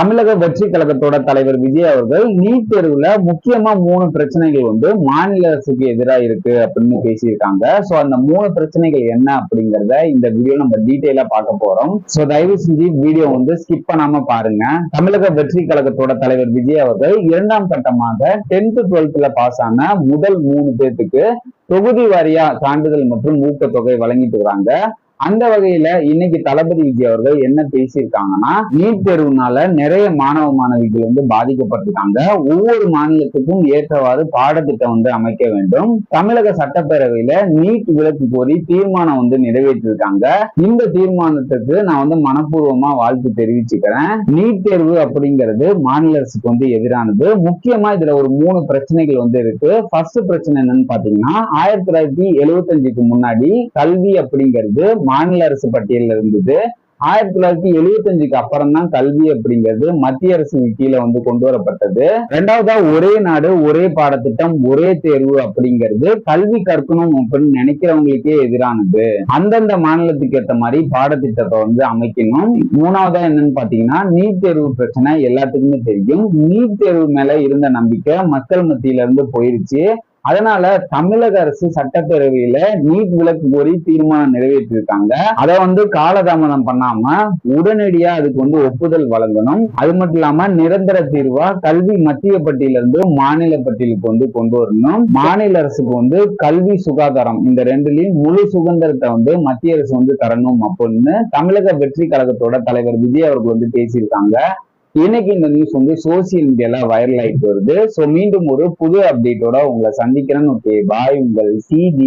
தமிழக வெற்றி கழகத்தோட தலைவர் விஜய் அவர்கள் நீட் தேர்வுல முக்கியமா மூணு பிரச்சனைகள் வந்து மாநில அரசுக்கு எதிராக இருக்கு அப்படின்னு பேசியிருக்காங்க. சோ அந்த மூணு பிரச்சனைகள் என்ன அப்படிங்கறத இந்த வீடியோ நம்ம டீட்டெயிலா பார்க்க போறோம். சோ தயவு செஞ்சு வீடியோ வந்து ஸ்கிப் பண்ணாம பாருங்க. தமிழக வெற்றி கழகத்தோட தலைவர் விஜய் அவர்கள் இரண்டாம் கட்டமாக டென்த் டுவெல்த்ல பாஸ் ஆன முதல் மூணு பேர்த்துக்கு தொகுதி வாரியா சான்றிதழ் மற்றும் ஊக்கத்தொகை வழங்கிட்டு வராங்க. அந்த வகையில இன்னைக்கு தளபதி விஜய் அவர்கள் என்ன பேசியிருக்காங்கன்னா நீட் தேர்வுனால நிறைய மாணவ மாணவிகள் வந்து பாதிக்கப்பட்டிருக்காங்க. ஒவ்வொரு மாநிலத்துக்கும் ஏற்றவாறு பாடத்திட்டம் வந்து அமைக்க வேண்டும். தமிழக சட்டப்பேரவையில நீட் விலக்கு கோரி தீர்மானம் வந்து நிறைவேற்றிருக்காங்க இந்த தீர்மானத்துக்கு நான் வந்து மனப்பூர்வமா வாழ்த்து தெரிவிச்சுக்கிறேன். நீட் தேர்வு அப்படிங்கிறது மாநில அரசுக்கு வந்து எதிரானது. முக்கியமா இதுல ஒரு மூணு பிரச்சனைகள் வந்து இருக்கு. ஃபர்ஸ்ட் பிரச்சனை என்னன்னு பாத்தீங்கன்னா ஆயிரத்தி தொள்ளாயிரத்தி எழுபத்தஞ்சுக்கு முன்னாடி கல்வி அப்படிங்கிறது மாநில அரசு பட்டியலில் இருந்தது. ஆயிரத்தி தொள்ளாயிரத்தி எழுபத்தஞ்சுக்கு அப்புறம் தான் கல்வி அப்படிங்கிறது மத்திய அரசு கீழே வந்து கொண்டு வரப்பட்டது. ரெண்டாவதா ஒரே நாடு ஒரே பாடத்திட்டம் ஒரே தேர்வு அப்படிங்கிறது கல்வி கற்கணும் அப்படின்னு நினைக்கிறவங்களுக்கே எதிரானது. அந்தந்த மாநிலத்துக்கு ஏற்ற மாதிரி பாடத்திட்டத்தை வந்து அமைக்கணும். மூணாவதா என்னன்னு பாத்தீங்கன்னா நீட் தேர்வு பிரச்சனை எல்லாத்துக்குமே தெரியும். நீட் தேர்வு மேல இருந்த நம்பிக்கை மக்கள் மத்தியில இருந்து போயிருச்சு. அதனால தமிழக அரசு சட்டப்பேரவையில நீட் விளக்கு கோரி தீர்மானம் நிறைவேற்றிருக்காங்க. அதை வந்து காலதாமதம் பண்ணாம உடனடியா அதுக்கு வந்து ஒப்புதல் வழங்கணும். அது மட்டும் இல்லாம நிரந்தர தீர்வா கல்வி மத்திய பட்டியலிருந்து மாநில பட்டியலுக்கு வந்து கொண்டு வரணும். மாநில அரசுக்கு வந்து கல்வி சுகாதாரம் இந்த ரெண்டுலயும் முழு சுதந்திரத்தை வந்து மத்திய அரசு வந்து தரணும் அப்படின்னு தமிழக வெற்றி கழகத்தோட தலைவர் விஜய் அவர்கள் வந்து பேசியிருக்காங்க. இன்னைக்கு இந்த நியூஸ் வந்து சோசியல் மீடியால வைரல் ஆயிட்டு வருது. சோ மீண்டும் ஒரு புது அப்டேட்டோட உங்களை சந்திக்கிறேன்னு ஓகே பாய் உங்கள் சிஜி